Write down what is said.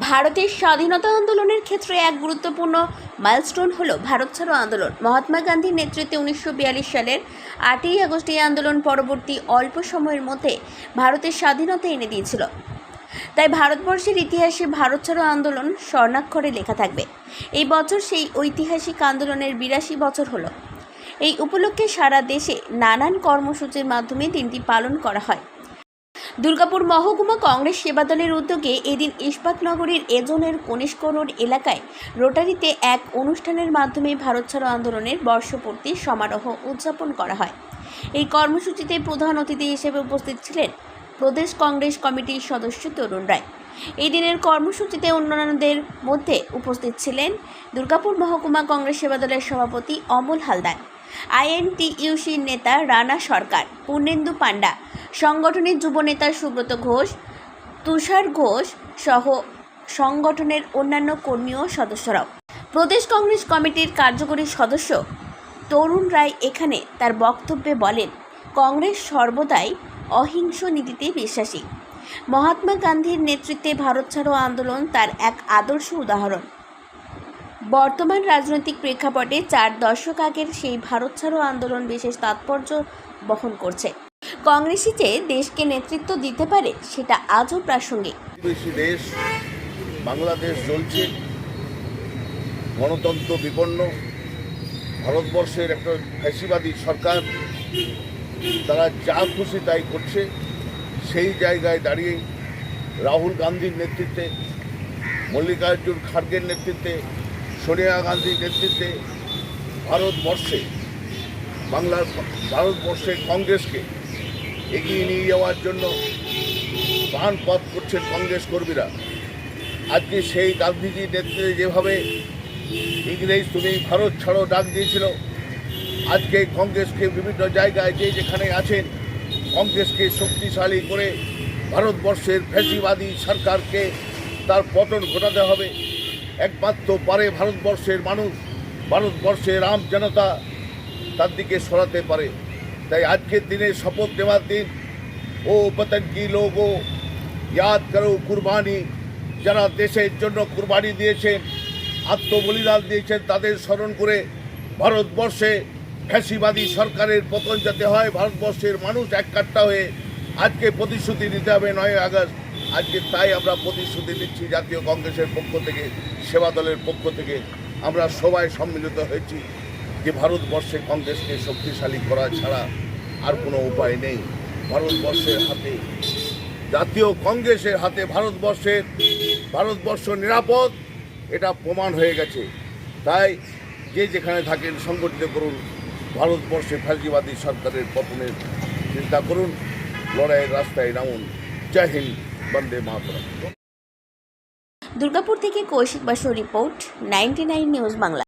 ভারতের স্বাধীনতা আন্দোলনের ক্ষেত্রে এক গুরুত্বপূর্ণ মাইলস্টোন হল ভারত ছাড়ো আন্দোলন। মহাত্মা গান্ধীর নেতৃত্বে উনিশশো বিয়াল্লিশ সালের আটই আগস্ট এই আন্দোলন পরবর্তী অল্প সময়ের মধ্যে ভারতের স্বাধীনতা এনে দিয়েছিল। তাই ভারতবর্ষের ইতিহাসে ভারত ছাড়ো আন্দোলন স্বর্ণাক্ষরে লেখা থাকবে। এই বছর সেই ঐতিহাসিক আন্দোলনের বিরাশি বছর হলো। এই উপলক্ষে সারা দেশে নানান কর্মসূচির মাধ্যমে দিনটি পালন করা হয়। দুর্গাপুর মহকুমা কংগ্রেস সেবা দলের উদ্যোগে এদিন ইস্পাতনগরীর এজনের কনিষ্ক এলাকায় রোটারিতে এক অনুষ্ঠানের মাধ্যমে ভারত ছাড়ো আন্দোলনের বর্ষপূর্তি সমারোহ উদযাপন করা হয়। এই কর্মসূচিতে প্রধান অতিথি হিসেবে উপস্থিত ছিলেন প্রদেশ কংগ্রেস কমিটির সদস্য তরুণ রায়। এই দিনের কর্মসূচিতে অন্যান্যদের মধ্যে উপস্থিত ছিলেন দুর্গাপুর মহকুমা কংগ্রেস সেবা দলের সভাপতি অমল হালদার। আইএনটিইউসির নেতা রানা সরকার, পূর্ণেন্দু পাণ্ডা, সংগঠনের যুবনেতা সুব্রত ঘোষ, তুষার ঘোষ সহ সংগঠনের অন্যান্য কর্মী ও সদস্যরাও। প্রদেশ কংগ্রেস কমিটির কার্যকরী সদস্য তরুণ রায় এখানে তার বক্তব্যে বলেন, কংগ্রেস সর্বদাই অহিংস নীতিতে বিশ্বাসী। মহাত্মা গান্ধীর নেতৃত্বে ভারত ছাড়ো আন্দোলন তার এক আদর্শ উদাহরণ। বর্তমান রাজনৈতিক প্রেক্ষাপটে চার দশক আগের সেই ভারত ছাড়ো আন্দোলন বিশেষ তাৎপর্য বহন করছে। কংগ্রেসই যে দেশকে নেতৃত্ব দিতে পারে, সেটা আজও প্রাসঙ্গিক। দেশ বাংলাদেশ জ্বলছে গণতন্ত্র বিপন্ন। ভারতবর্ষের একটা ফ্যাসিবাদী সরকার, তারা যা খুশি তাই করছে। সেই জায়গায় দাঁড়িয়ে রাহুল গান্ধীর নেতৃত্বে, মল্লিকার্জুন খাড়গের নেতৃত্বে সোনিয়া গান্ধীর নেতৃত্বে ভারতবর্ষে, বাংলার ভারতবর্ষের কংগ্রেসকে এগিয়ে নিয়ে যাওয়ার জন্য প্রাণপথ করছেন কংগ্রেস কর্মীরা। আজকে সেই গান্ধীজির নেতৃত্বে যেভাবে ইংরেজ তুমি ভারত ছাড়ো ডাক দিয়েছিল, আজকে কংগ্রেসকে বিভিন্ন জায়গায় যে যেখানে আছেন, কংগ্রেসকে শক্তিশালী করে ভারতবর্ষের ফ্যাসিবাদী সরকারকে তার পতন ঘটাতে হবে। একমাত্র পারে ভারতবর্ষের মানুষ। ভারতবর্ষের আম জনতা তার দিকে সরাতে পারে। তাই আজকের দিনে শপথ নেওয়ার দিন, ও কি লোগো, ইয়াদ করো কুরবানি। যারা দেশের জন্য কুরবানি দিয়েছেন, আত্মবলিদান দিয়েছেন, তাদের স্মরণ করে ভারতবর্ষে ফ্যাসিবাদী সরকারের পতন যাতে হয়, ভারতবর্ষের মানুষ এককাট্টা হয়ে আজকে প্রতিশ্রুতি নিতে হবে নয় আগস্ট। আজকে তাই আমরা প্রতিশ্রুতি নিচ্ছি জাতীয় কংগ্রেসের পক্ষ থেকে, সেবা দলের পক্ষ থেকে। আমরা সবাই সম্মিলিত হয়েছি যে ভারতবর্ষে কংগ্রেসকে শক্তিশালী করা ছাড়া আর কোনো উপায় নেই। ভারতবর্ষের হাতে, জাতীয় কংগ্রেসের হাতে ভারতবর্ষের, ভারতবর্ষ নিরাপদ, এটা প্রমাণ হয়ে গেছে। তাই যে যেখানে থাকেন, সংগঠিত করুন। ভারতবর্ষে ফ্যাসিবাদী সরকারের পতনের চিন্তা করুন। লড়াইয়ের রাস্তায় নামুন। Jai Hind. বন্দে মাতরম দুর্গাপুর থেকে Kaushik Basu report ninety news Bangla